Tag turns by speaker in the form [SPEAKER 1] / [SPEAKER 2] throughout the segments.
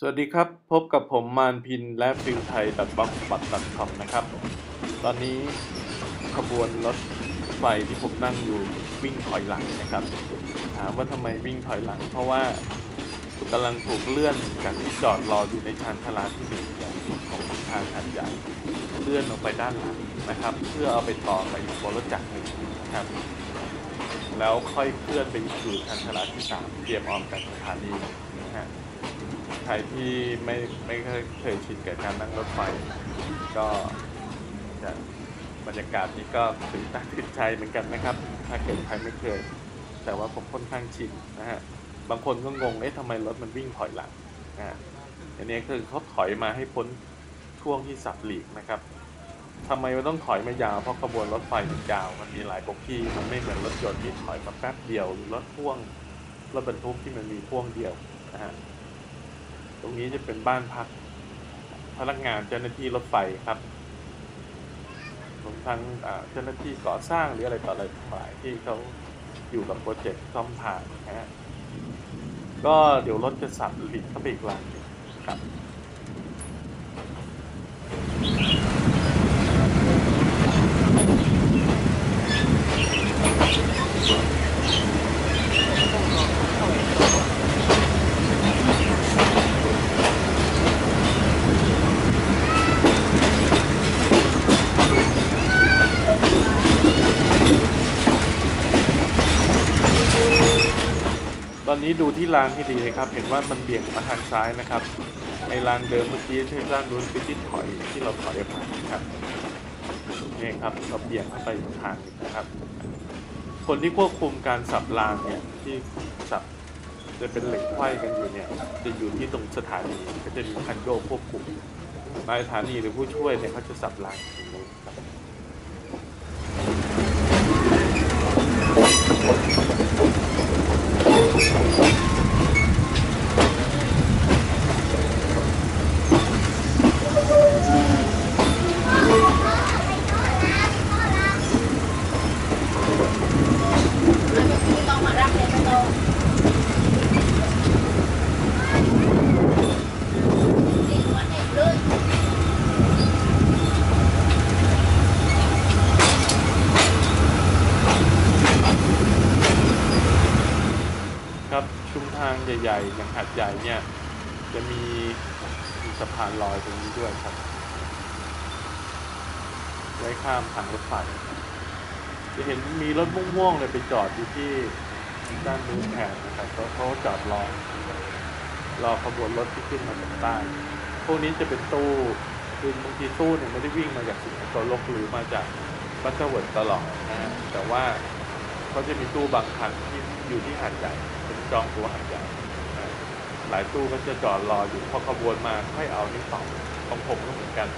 [SPEAKER 1] สวัสดีครับ พบกับผมมานพินและฟิลไทยตัดบอกบัตตัดคอมนะครับ ตอนนี้ขบวนรถไฟที่ผมนั่งอยู่วิ่งถอยหลังนะครับ ถามว่าทำไมวิ่งถอยหลัง เพราะว่ากำลังถูกเลื่อนจากที่จอดรออยู่ในชานชาลาที่หนึ่งของทางหันใหญ่เลื่อนออกไปด้านหลังนะครับ เพื่อเอาไปต่อไปอีกบนรถจักรหนึ่งนะครับ แล้วค่อยเคลื่อนไปสู่ชานชาลาที่สามเตรียมออกจากสถานีนะฮะ ครที่ไม่ไม่เคยเคยชินกับการนั่งรถไฟ ก็จะบรรยากาศนี้ก็ตื่นตาตื่นใจเหมือนกันนะครับ ถ้าเกิดใครไม่เคย แต่ว่าผมค่อนข้างชินนะฮะบางคนก็งงเอ๊ะทำไมรถมันวิ่งถอยหลังนะฮะอันนี้คือเขาถอยมาให้พ้นช่วงที่สับหลีกนะครับทำไมมันต้องถอยมายาว เพราะขบวนรถไฟมันยาว มันมีหลายบกที่มันไม่เหมือนรถยนต์ที่ถอยมาแป๊บเดียวหรือรถพ่วง รถบรรทุกที่มันมีพ่วงเดียวนะฮะ รงนี้จะเป็นบ้านพัก พนักงานเจ้าหน้าที่รถไฟครับรวมทั้งเจ้าหน้าที่ก่อสร้างหรืออะไรต่ออะไรทั้งหลายที่เขาอยู่กับโปรเจกต์ซ่อมทางนะฮะก็เดี๋ยวรถจะสับหลีกเข้าไปอีกหลังครับ อนนี้ดูที่รางที่ดีนะครับ เห็นว่ามันเบี่ยงมาทางซ้ายนะครับไอ้รางเดิมเมื่อกี้ที่ด้านนู้นคือที่ถอยที่เราถอยผ่านนะครับนี่ครับเราเบี่ยงเข้าไปอีกทางนึงนะครับ คนที่ควบคุมการสับรางเนี่ยที่สับจะเป็นเหล็กไขว้กันอยู่เนี่ยจะอยู่ที่ตรงสถานีก็จะมีคันโยกควบคุมนายสถานีหรือผู้ช่วยเนี่ยเขาจะสับรางตรงนู้นครับ
[SPEAKER 2] ต้องมารับเลยไม่ต้องเด็กวันเด็กเลย
[SPEAKER 1] ครับชุมทางใหญ่ๆ อย่างหาดใหญ่เนี่ยจะมีมีสะพานลอยตรงนี้ด้วยครับ ไว้ข้ามทางรถไฟจะเห็นมีรถม่วงๆเลยไปจอดอยู่ที่ด้านนู้นแทนนะครับเขาจอดรอรอขบวนรถที่ขึ้นมาจากใต้พวกนี้จะเป็นตู้คือบางทีตู้เนี่ยไม่ได้วิ่งมาจากสุโขทัยลกหรือมาจากบัตเตอร์เวิร์ดตลอดนะแต่ว่าเขาจะมีตู้บางคันที่อยู่ที่หาดใหญ่เป็นจองตัวหาดใหญ่ หลายตู้ก็จะจอดรออยู่พอขบวนมาค่อยเอานี่ต่อของผมก็เหมือนกัน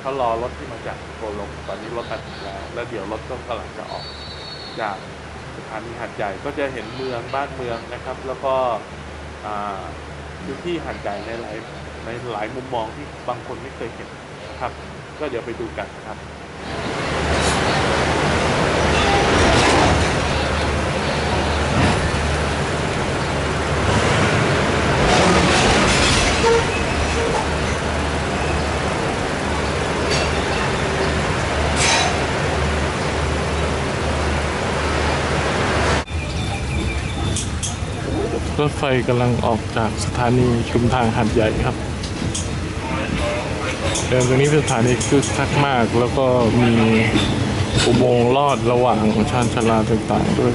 [SPEAKER 1] เขารอรถที่มาจากโกลกตอนนี้รถมาถึงแล้ว แล้วเดี๋ยวรถก็กำลังจะออกจากสถานีหาดใหญ่ก็จะเห็นเมืองบ้านเมืองนะครับ แล้วก็พื้นที่หาดใหญ่ในหลายในหลายมุมมองที่บางคนไม่เคยเห็นนะครับ ก็เดี๋ยวไปดูกันครับ รถไฟกำลังออกจากสถานีชุมทางหัดใหญ่ครับเดินตรงนี้เป็นสถานีคึกคักมาก แล้วก็มีอุโมงค์ลอดระหว่างชานชาลาต่างๆด้วย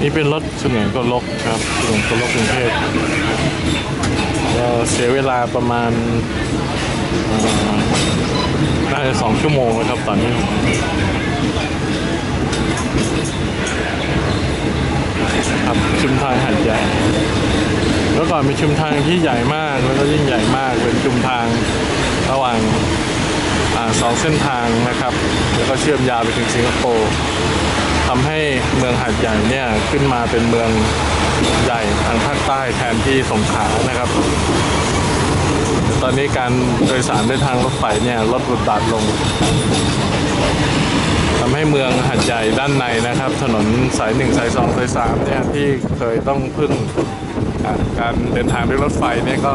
[SPEAKER 1] นี่เป็นรถเสมียนก็ลกครับเสมียนก็ลกกรุงเทพก็เสียเวลาประมาณน่าจะสองชั่วโมงแล้วครับตอนนี้ ครับ ชุมทางหัดใหญ่เมื่อก่อนมีชุมทางที่ใหญ่มากแล้วก็ยิ่งใหญ่มากเป็นชุมทางระหว่างอสองเส้นทางนะครับ แล้วก็เชื่อมยาวไปถึงสิงคโปร์ทำให้เมืองหัดใหญ่เนี่ยขึ้นมาเป็นเมืองใหญ่ทางภาคใต้แทนที่สงขลานะครับ ตอนนี้การโดยสารด้วยทางรถไฟเนี่ยลดบทบาทลง ทำให้เมืองหัดใหญ่ด้านในนะครับ ถนนสายหนึ่งสายสองสายสามเนี่ยที่เคยต้องพึ่งการเดินทางด้วยรถไฟเนี่ยก็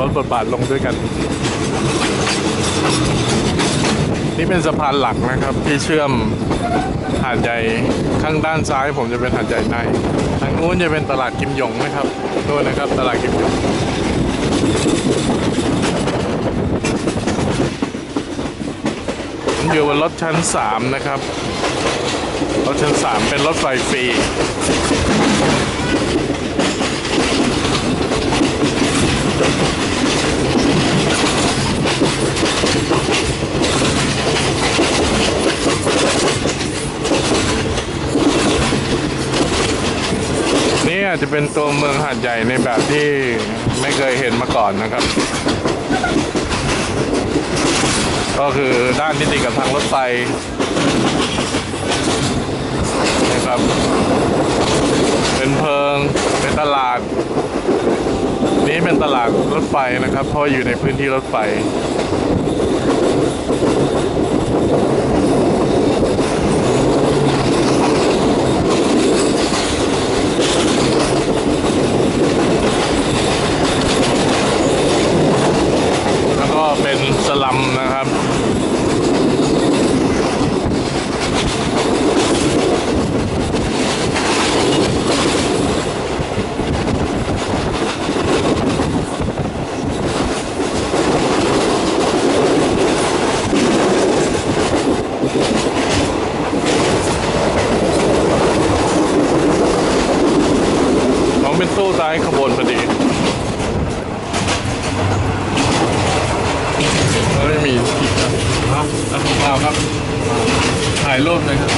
[SPEAKER 1] ลดบทบาทลงด้วยกัน นี่เป็นสะพานหลักนะครับที่เชื่อมหาดใหญ่ข้างด้านซ้าย ผมจะเป็นหาดใหญ่ในทางนู้นจะเป็นตลาดกิมหยงนะครับนู่นนะครับ ตลาดกิมหยง ผม อยู่บนรถชั้น 3 นะครับ รถชั้น 3 เป็นรถไฟฟรีนี่อาจจะเป็นตัวเมืองหาดใหญ่ในแบบที่ไม่เคยเห็นมาก่อนนะครับ ก็คือด้านที่ติดกับทางรถไฟนะครับ เป็นเพิง เป็นตลาด นี้เป็นตลาดรถไฟนะครับ เพราะอยู่ในพื้นที่รถไฟ แล้วก็เป็นสลัมนะครับ น้องเป็นตู้ ซ้ายขบวนพอดีไม่มีที่ครับเอาเอาครับ ถ่ายรูปเลยครับ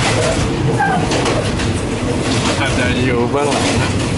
[SPEAKER 1] อาจจะอยู่เบื้องหลังนะ